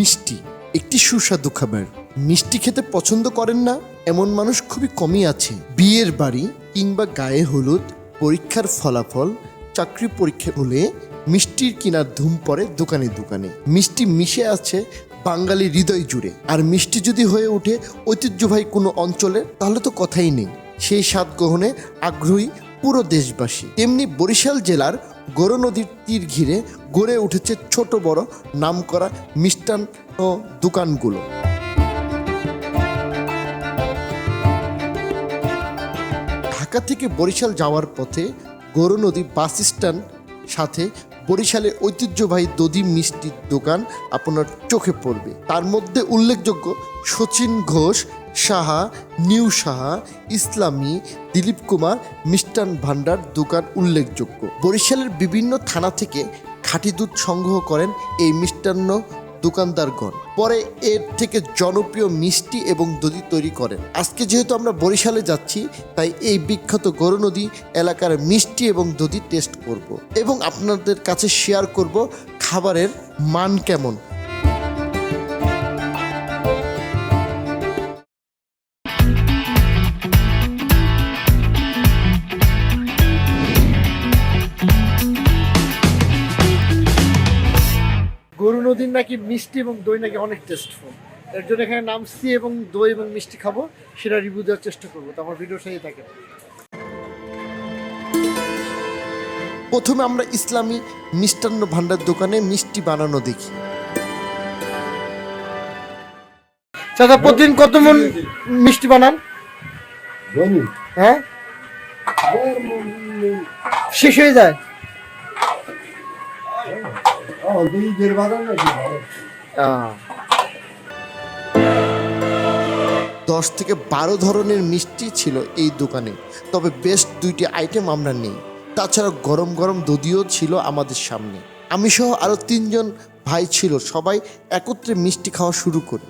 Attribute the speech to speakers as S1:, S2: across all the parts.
S1: মিষ্টি, একটি সুস্বাদু খাবার। মিষ্টি খেতে পছন্দ করেন না এমন মানুষ খুবই কমই আছে। বিয়ের বাড়ি কিংবা গায়ে হলুদ, পরীক্ষার ফলাফল, চাকরি পরীক্ষা হলে মিষ্টির কিনার ধুম পড়ে দোকানে দোকানে। মিষ্টি মিশে আছে বাঙালি হৃদয় জুড়ে। আর মিষ্টি যদি হয়ে ওঠে ঐতিহ্যবাহী কোনো অঞ্চলে, তাহলে তো কথাই নেই। সেই স্বাদ গ্রহণে আগ্রহী পুরো দেশবাসী। তেমনি বরিশাল জেলার গৌর নদীর তীর ঘিরে গড়ে উঠেছে ছোট বড় নামকরা মিষ্টান্ন দোকানগুলো। ঢাকা থেকে বরিশাল যাওয়ার পথে গৌর নদী বাস স্ট্যান্ড সাথে বরিশালের ঐতিহ্যবাহী দধি মিষ্টির দোকান আপনার চোখে পড়বে। তার মধ্যে উল্লেখযোগ্য সচিন ঘোষ সাহা, নিউ সাহা, ইসলামী, দিলীপ কুমার, মিষ্টান ভান্ডার দোকান উল্লেখযোগ্য। বরিশালের বিভিন্ন থানা থেকে খাঁটি দুধ সংগ্রহ করেন এই মিষ্টান্ন দোকানদারগণ। পরে এর থেকে জনপ্রিয় মিষ্টি এবং দধি তৈরি করেন। আজকে যেহেতু আমরা বরিশালে যাচ্ছি, তাই এই বিখ্যাত গরু নদী এলাকার মিষ্টি এবং দধি টেস্ট করব। এবং আপনাদের কাছে শেয়ার করব খাবারের মান কেমন। গরু নদীর নাকি মিষ্টি এবং দই নাকি অনেক টেস্টফুল এর জন্য এখানে নামছি এবং দই এবং মিষ্টি খাব সেটা রিভিউ দেওয়ার চেষ্টা করব। তো আমার ভিডিও সেই থাকে প্রথমে আমরা ইসলামী মিষ্টান্ন ভান্ডার দোকানে মিষ্টি বানানো দেখি। চাচা প্রতিদিন কত মন মিষ্টি বানান?
S2: জানি
S1: হ্যাঁ? শেষ হয়ে যায়? দশ থেকে বারো ধরনের মিষ্টি ছিল এই দোকানে তবে বেশ দুইটি আইটেম আমরা নেই। তাছাড়া গরম গরম দধিও ছিল আমাদের সামনে। আমি সহ আরও তিনজন ভাই ছিল সবাই একত্রে মিষ্টি খাওয়া শুরু করি।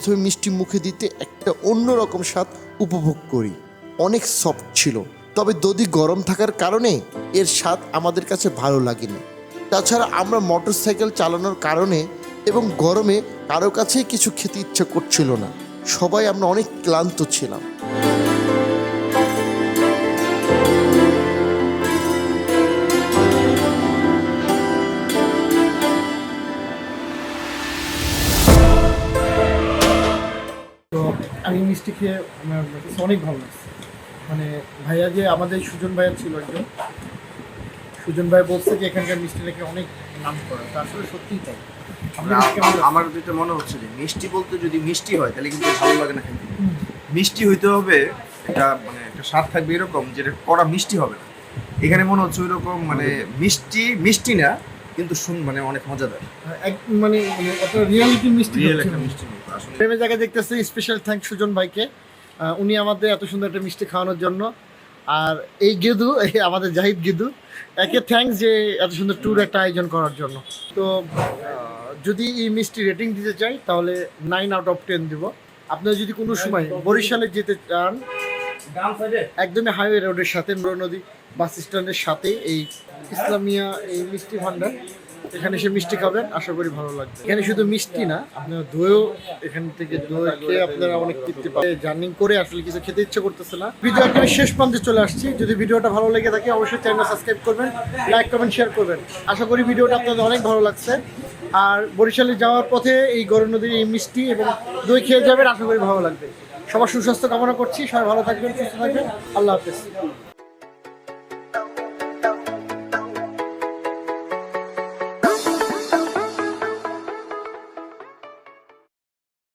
S1: প্রথমে মিষ্টি মুখে দিতে একটা অন্যরকম স্বাদ উপভোগ করি। অনেক সফট ছিল, তবে দধি গরম থাকার কারণে এর স্বাদ আমাদের কাছে ভালো লাগেনি। তাছাড়া আমরা মোটর সাইকেল চালানোর কারণে এবং গরমে কারও কাছেই কিছু খেতে ইচ্ছা করছিল না। সবাই আমরা অনেক ক্লান্ত ছিলাম।
S3: আমি মিষ্টি খেয়ে আমার কাছে অনেক ভালো লাগছে। মানে ভাইয়া যে আমাদের সুজন ভাইয়া ছিল একজন সুজন ভাই বলছে যে এখানকার মিষ্টি নাকি অনেক নাম করা। তা আসলে সত্যিই তাই?
S4: আমার যেটা মনে হচ্ছে যে মিষ্টি বলতে যদি মিষ্টি হয় তাহলে কিন্তু ভালো লাগে না খেতে। মিষ্টি হইতে হবে একটা মানে একটা স্বাদ থাকবে এরকম যেটা কড়া মিষ্টি হবে না। এখানে মনে হচ্ছে ওই রকম মানে মিষ্টি মিষ্টি না কিন্তু শুন মানে অনেক মজাদার।
S3: এক মানে একটা রিয়েলিটি মিষ্টি
S4: রিয়েল একটা মিষ্টি আসলে।
S3: প্রেমের জায়গায় দেখতেছি স্পেশাল থ্যাংক সুজন ভাইকে। উনি আমাদের এত সুন্দর একটা মিষ্টি খাওয়ানোর জন্য। আর এই গেদু এই আমাদের জাহিদ গেদু একে থ্যাঙ্কস যে এত সুন্দর ট্যুর একটা আয়োজন করার জন্য। তো যদি এই মিষ্টি রেটিং দিতে চাই তাহলে নাইন আউট অফ টেন দিব। আপনারা যদি কোনো সময় বরিশালে যেতে চান একদমই হাইওয়ে রোডের সাথে নূর নদী বাস স্ট্যান্ডের সাথে এই ইসলামিয়া এই মিষ্টি ভান্ডার। এখানে এসে মিষ্টি খাবেন, আশা করি ভালো লাগবে। এখানে শুধু মিষ্টি না, আপনারা দইও এখান থেকে দই খেয়ে আপনারা অনেক তৃপ্তি পাবেন। জার্নিং করে আসলে কিছু খেতে ইচ্ছে করতেছে না। ভিডিও এখানে শেষ প্রান্তে চলে আসছি। যদি ভিডিওটা ভালো লেগে থাকে, অবশ্যই চ্যানেল সাবস্ক্রাইব করবেন লাইক কমেন্ট শেয়ার করবেন। আশা করি ভিডিওটা আপনাদের অনেক ভালো লাগছে। আর বরিশালে যাওয়ার পথে এই গরম নদীর এই মিষ্টি এবং দই খেয়ে যাবেন, আশা করি ভালো লাগবে। সবার সুস্বাস্থ্য কামনা করছি সবাই ভালো থাকবেন সুস্থ থাকবেন। আল্লাহ হাফেজ।